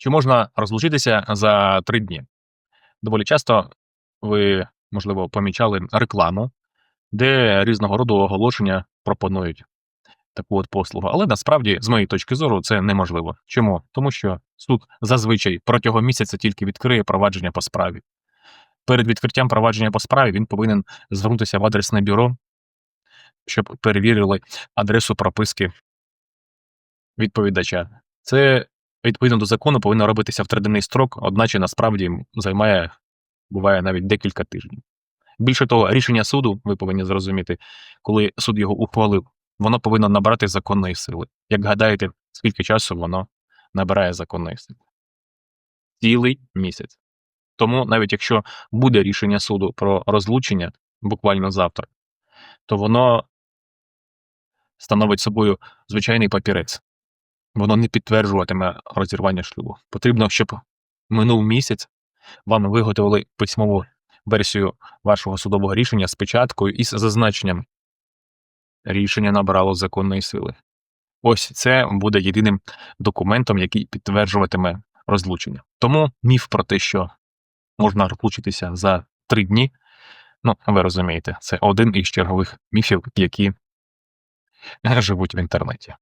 Чи можна розлучитися за три дні? Доволі часто ви, можливо, помічали рекламу, де різного роду оголошення пропонують таку от послугу. Але насправді, з моєї точки зору, це неможливо. Чому? Тому що суд зазвичай протягом місяця тільки відкриє провадження по справі. Перед відкриттям провадження по справі він повинен звернутися в адресне бюро, щоб перевірили адресу прописки відповідача. Це відповідно до закону повинно робитися в триденний строк, одначе насправді займає, буває навіть декілька тижнів. Більше того, рішення суду, ви повинні зрозуміти, коли суд його ухвалив, воно повинно набрати законної сили. Як гадаєте, скільки часу воно набирає законної сили? Цілий місяць. Тому навіть якщо буде рішення суду про розлучення буквально завтра, то воно становить собою звичайний папірець. Воно не підтверджуватиме розірвання шлюбу. Потрібно, щоб минув місяць, вам виготовили письмову версію вашого судового рішення з печаткою і з зазначенням. Рішення набрало законної сили. Ось це буде єдиним документом, який підтверджуватиме розлучення. Тому міф про те, що можна розлучитися за три дні, ну, ви розумієте, це один із чергових міфів, які живуть в інтернеті.